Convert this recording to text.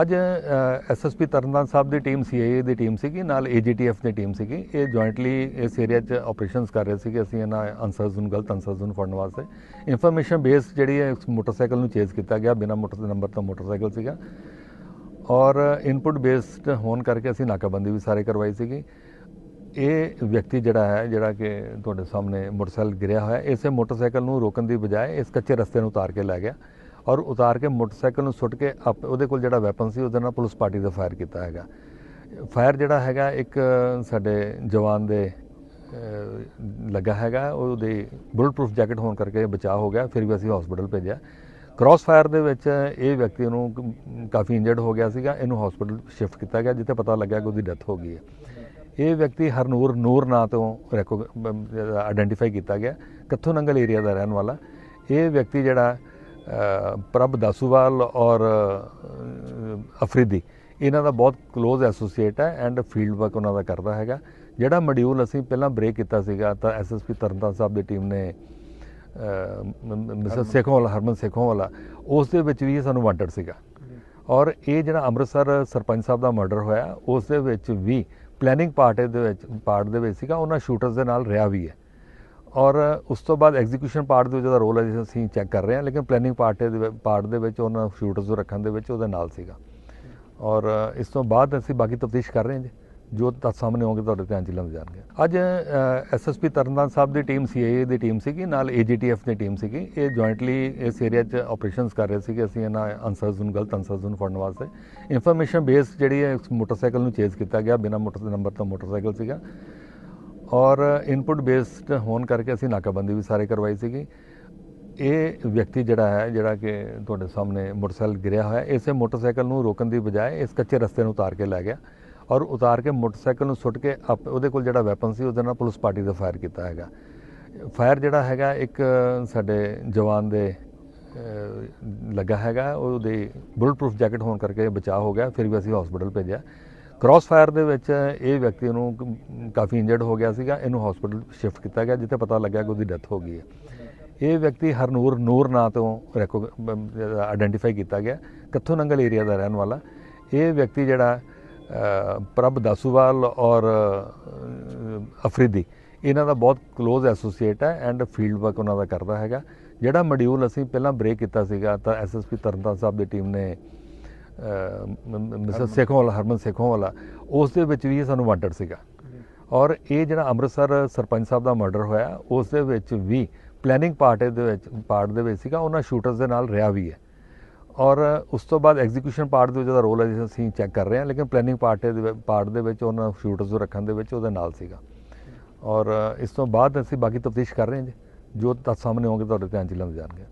ਅੱਜ ਐਸਐਸਪੀ ਤਰਨਤਾਰਨ ਸਾਹਿਬ ਦੀ team CIA ਦੀ ਟੀਮ ਸੀਗੀ, ਨਾਲ ਏਜੀਟੀਐਫ ਦੀ ਟੀਮ ਸੀਗੀ। ਇਹ ਜੁਆਇੰਟਲੀ ਇਸ ਏਰੀਆ 'ਚ ਆਪਰੇਸ਼ਨਸ ਕਰ ਰਹੇ ਸੀਗੇ। ਅਸੀਂ ਇਹਨਾਂ ਅਨਸਰਸ ਨੂੰ, ਗਲਤ ਅਨਸਰਸ ਨੂੰ ਫੜਨ ਵਾਸਤੇ। ਇਨਫੋਰਮੇਸ਼ਨ ਬੇਸ ਜਿਹੜੀ ਹੈ, ਇਸ ਮੋਟਰਸਾਈਕਲ ਨੂੰ ਚੇਜ਼ ਕੀਤਾ ਗਿਆ। ਬਿਨਾਂ ਮੋਟਰ ਨੰਬਰ ਤੋਂ ਮੋਟਰਸਾਈਕਲ ਸੀਗਾ। ਔਰ ਇਨਪੁਟ ਬੇਸਡ ਹੋਣ ਕਰਕੇ ਅਸੀਂ ਨਾਕਾਬੰਦੀ ਵੀ ਸਾਰੇ ਕਰਵਾਈ ਸੀਗੀ। ਇਹ ਵਿਅਕਤੀ ਜਿਹੜਾ ਹੈ, ਜਿਹੜਾ ਕਿ ਤੁਹਾਡੇ ਸਾਹਮਣੇ ਮੋਟਰਸਾਈਕਲ ਗਿਰਿਆ ਹੋਇਆ, ਇਸੇ ਮੋਟਰਸਾਈਕਲ ਨੂੰ ਰੋਕਣ ਦੀ ਬਜਾਏ ਇਸ ਕੱਚੇ ਰਸਤੇ ਨੂੰ ਉਤਾਰ ਕੇ ਲੈ ਗਿਆ। ਔਰ ਉਤਾਰ ਕੇ ਮੋਟਰਸਾਈਕਲ ਨੂੰ ਸੁੱਟ ਕੇ ਆਪ- ਉਹਦੇ ਕੋਲ ਜਿਹੜਾ ਵੈਪਨ ਸੀ ਉਹਦੇ ਨਾਲ ਪੁਲਿਸ ਪਾਰਟੀ ਦਾ ਫਾਇਰ ਕੀਤਾ ਹੈਗਾ। ਫਾਇਰ ਜਿਹੜਾ ਹੈਗਾ ਇੱਕ ਸਾਡੇ ਜਵਾਨ ਦੇ ਅਹ, ਲੱਗਾ ਹੈਗਾ। ਉਹਦੇ ਬੁਲਟ ਪ੍ਰੂਫ ਜੈਕਟ ਹੋਣ ਕਰਕੇ ਬਚਾਅ ਹੋ ਗਿਆ ਫਿਰ ਵੀ ਅਸੀਂ ਹਸਪੀਟਲ ਭੇਜਿਆ। ਕ੍ਰਾਸ ਫਾਇਰ ਦੇ ਵਿੱਚ ਇਹ ਵਿਅਕਤੀ ਨੂੰ ਕ- ਕਾਫੀ ਇੰਜਰਡ ਹੋ ਗਿਆ ਸੀਗਾ। ਇਹਨੂੰ ਹਸਪੀਟਲ ਸ਼ਿਫਟ ਕੀਤਾ ਗਿਆ ਜਿੱਥੇ ਪਤਾ ਲੱਗਿਆ ਕਿ ਉਹਦੀ ਡੈਥ ਹੋ ਗਈ ਹੈ। ਇਹ ਵਿਅਕਤੀ ਹਰਨੂਰ ਨੂਰ ਨਾਂ ਤੋਂ ਆਇਡੈਂਟੀਫਾਈ ਕੀਤਾ ਗਿਆ। ਕੱਥੂ ਨੰਗਲ ਏਰੀਆ ਦਾ ਰਹਿਣ ਵਾਲਾ। ਇਹ ਵਿਅਕਤੀ ਜਿਹੜਾ ਪ੍ਰਭ ਦਾਸੂਵਾਲ ਔਰ ਅਫਰੀਦੀ ਇਹਨਾਂ ਦਾ ਬਹੁਤ ਕਲੋਜ਼ ਐਸੋਸੀਏਟ ਹੈ ਐਂਡ ਫੀਲਡ ਵਰਕ ਉਹਨਾਂ ਦਾ ਕਰਦਾ ਹੈਗਾ। ਜਿਹੜਾ ਮੋਡਿਊਲ ਅਸੀਂ ਪਹਿਲਾਂ ਬ੍ਰੇਕ ਕੀਤਾ ਸੀਗਾ ਤਾਂ ਐਸਐਸਪੀ ਤਰਨਤਾਰਨ ਸਾਹਿਬ ਦੀ ਟੀਮ ਨੇ ਮਿਸਟਰ ਸੇਖੋਂ ਵਾਲਾ ਹਰਮਨ ਸੇਖੋਂ ਵਾਲਾ ਉਸ ਦੇ ਵਿੱਚ ਵੀ ਇਹ ਸਾਨੂੰ ਵਾਂਟਡ ਸੀਗਾ। ਔਰ ਇਹ ਜਿਹੜਾ ਅੰਮ੍ਰਿਤਸਰ ਸਰਪੰਚ ਸਾਹਿਬ ਦਾ ਮਰਡਰ ਹੋਇਆ ਉਸ ਦੇ ਵਿੱਚ ਵੀ ਪਲੈਨਿੰਗ ਪਾਰਟ ਦੇ ਵਿੱਚ ਪਾਰਟ ਦੇ ਵਿੱਚ ਸੀਗਾ ਉਹਨਾਂ ਸ਼ੂਟਰਸ ਦੇ ਨਾਲ ਰਿਹਾ ਵੀ ਹੈ। ਔਰ ਉਸ ਤੋਂ ਬਾਅਦ ਐਗਜ਼ੀਕਿਊਸ਼ਨ ਪਾਰਟ ਦੇ ਵਿੱਚ ਉਹਦਾ ਰੋਲ ਹੈ ਜਿਸ ਅਸੀਂ ਚੈੱਕ ਕਰ ਰਹੇ ਹਾਂ, ਲੇਕਿਨ ਪਲੈਨਿੰਗ ਪਾਰਟ ਦੇ ਪਾਰਟ ਦੇ ਵਿੱਚ ਉਹਨਾਂ ਸ਼ੂਟਰਸ ਨੂੰ ਰੱਖਣ ਦੇ ਵਿੱਚ ਉਹਦੇ ਨਾਲ ਸੀਗਾ। ਔਰ ਇਸ ਤੋਂ ਬਾਅਦ ਅਸੀਂ ਬਾਕੀ ਤਫਤੀਸ਼ ਕਰ ਰਹੇ ਹਾਂ ਜੀ। ਜੋ ਤੱਥ ਸਾਹਮਣੇ ਆਉਣਗੇ, ਤੁਹਾਡੇ ਧਿਆਨ ਚ ਲਿਆਂਦੇ ਜਾਣਗੇ। ਅੱਜ ਐਸਐਸਪੀ ਤਰਨਤਾਰਨ ਸਾਹਿਬ ਦੀ ਟੀਮ ਸੀਆਈਏ ਦੀ ਟੀਮ ਸੀਗੀ, ਨਾਲ ਏਜੀਟੀਐਫ ਦੀ ਟੀਮ ਸੀਗੀ। ਇਹ ਜੁਆਇੰਟਲੀ ਇਸ ਏਰੀਆ 'ਚ ਆਪਰੇਸ਼ਨਸ ਕਰ ਰਹੇ ਸੀਗੇ। ਅਸੀਂ ਇਹਨਾਂ ਅਨਸਰਸ ਨੂੰ, ਗਲਤ ਅਨਸਰਸ ਨੂੰ ਫੜਨ ਵਾਸਤੇ। ਇਨਫੋਰਮੇਸ਼ਨ ਬੇਸ ਜਿਹੜੀ ਹੈ, ਇਸ ਮੋਟਰਸਾਈਕਲ ਨੂੰ ਚੇਜ਼ ਕੀਤਾ ਗਿਆ। ਬਿਨਾਂ ਮੋਟਰ ਨੰਬਰ ਤੋਂ ਮੋਟਰਸਾਈਕਲ ਸੀਗਾ। ਔਰ ਇਨਪੁਟ ਬੇਸਡ ਹੋਣ ਕਰਕੇ ਅਸੀਂ ਨਾਕਾਬੰਦੀ ਵੀ ਸਾਰੇ ਕਰਵਾਈ ਸੀਗੀ। ਇਹ ਵਿਅਕਤੀ ਜਿਹੜਾ ਹੈ, ਜਿਹੜਾ ਕਿ ਤੁਹਾਡੇ ਸਾਹਮਣੇ ਮੋਟਰਸਾਈਕਲ ਗਿਰਿਆ ਹੋਇਆ, ਇਸੇ ਮੋਟਰਸਾਈਕਲ ਨੂੰ ਰੋਕਣ ਦੀ ਬਜਾਏ ਇਸ ਕੱਚੇ ਰਸਤੇ ਨੂੰ ਉਤਾਰ ਕੇ ਲੈ ਗਿਆ ਔਰ ਉਤਾਰ ਕੇ ਮੋਟਰਸਾਈਕਲ ਨੂੰ ਸੁੱਟ ਕੇ ਆਪ- ਉਹਦੇ ਕੋਲ ਜਿਹੜਾ ਵੈਪਨ ਸੀ, ਉਹਦੇ ਨਾਲ ਪੁਲਿਸ ਪਾਰਟੀ ਦਾ ਫਾਇਰ ਕੀਤਾ ਹੈਗਾ। ਫਾਇਰ ਜਿਹੜਾ ਹੈਗਾ, ਇੱਕ ਸਾਡੇ ਜਵਾਨ ਦੇ ਲੱਗਾ ਹੈਗਾ, ਉਹਦੇ ਬੁਲਟ ਪ੍ਰੂਫ ਜੈਕਟ ਹੋਣ ਕਰਕੇ ਬਚਾਅ ਹੋ ਗਿਆ, ਫਿਰ ਵੀ ਅਸੀਂ ਹਸਪੀਟਲ ਭੇਜਿਆ। ਕ੍ਰਾਸ ਫਾਇਰ ਦੇ ਵਿੱਚ ਇਹ ਵਿਅਕਤੀ ਨੂੰ ਕਾਫੀ ਇੰਜਰਡ ਹੋ ਗਿਆ ਸੀਗਾ। ਇਹਨੂੰ ਹਸਪੀਟਲ ਸ਼ਿਫਟ ਕੀਤਾ ਗਿਆ, ਜਿੱਥੇ ਪਤਾ ਲੱਗਿਆ ਕਿ ਉਹਦੀ ਡੈਥ ਹੋ ਗਈ ਹੈ। ਇਹ ਵਿਅਕਤੀ ਹਰਨੂਰ, ਨੂਰ ਨਾਂ ਤੋਂ ਆਇਡੈਂਟੀਫਾਈ ਕੀਤਾ ਗਿਆ। ਕੱਥੋਂ ਨੰਗਲ ਏਰੀਆ ਦਾ ਰਹਿਣ ਵਾਲਾ। ਇਹ ਵਿਅਕਤੀ ਜਿਹੜਾ ਪ੍ਰਭ ਦਾਸੂਵਾਲ ਔਰ ਅਫਰੀਦੀ, ਇਹਨਾਂ ਦਾ ਬਹੁਤ ਕਲੋਜ਼ ਐਸੋਸੀਏਟ ਹੈ ਐਂਡ ਫੀਲਡ ਵਰਕ ਉਹਨਾਂ ਦਾ ਕਰਦਾ ਹੈਗਾ। ਜਿਹੜਾ ਮੋਡਿਊਲ ਅਸੀਂ ਪਹਿਲਾਂ ਬ੍ਰੇਕ ਕੀਤਾ ਸੀਗਾ, ਤਾਂ ਐਸਐਸਪੀ ਤਰਨਤਾਰਨ ਸਾਹਿਬ ਦੀ ਟੀਮ ਨੇ ਮਿਸਟਰ ਸੇਖੋਂ ਵਾਲਾ ਹਰਮਨ। ਸੇਖੋਂ ਵਾਲਾ ਉਸ ਦੇ ਵਿੱਚ ਵੀ ਇਹ ਸਾਨੂੰ ਵਾਂਟਡ ਸੀਗਾ। ਔਰ ਇਹ ਜਿਹੜਾ ਅੰਮ੍ਰਿਤਸਰ ਸਰਪੰਚ ਸਾਹਿਬ ਦਾ ਮਰਡਰ ਹੋਇਆ ਉਸ ਦੇ ਵਿੱਚ ਵੀ ਪਲੈਨਿੰਗ ਪਾਰਟ ਦੇ ਵਿੱਚ ਪਾਰਟ ਦੇ ਵਿੱਚ ਸੀਗਾ ਉਹਨਾਂ ਸ਼ੂਟਰਸ ਦੇ ਨਾਲ ਰਿਹਾ ਵੀ ਹੈ। ਔਰ ਉਸ ਤੋਂ ਬਾਅਦ ਐਗਜ਼ੀਕਿਊਸ਼ਨ ਪਾਰਟ ਦੇ ਵਿੱਚ ਉਹਦਾ ਰੋਲ ਹੈ ਜਿਸ ਅਸੀਂ ਚੈੱਕ ਕਰ ਰਹੇ ਹਾਂ ਲੇਕਿਨ ਪਲੈਨਿੰਗ ਪਾਰਟ ਦੇ ਪਾਰਟ ਦੇ ਵਿੱਚ ਉਹਨਾਂ ਸ਼ੂਟਰਸ ਨੂੰ ਰੱਖਣ ਦੇ ਵਿੱਚ ਉਹਦੇ ਨਾਲ ਸੀਗਾ। ਔਰ ਇਸ ਤੋਂ ਬਾਅਦ ਅਸੀਂ ਬਾਕੀ ਤਫਤੀਸ਼ ਕਰ ਰਹੇ ਹਾਂ ਜੀ। ਜੋ ਤੱਥ ਸਾਹਮਣੇ ਆਉਣਗੇ ਤੁਹਾਡੇ ਧਿਆਨ ਚ ਲਿਆਂਦੇ ਜਾਣਗੇ।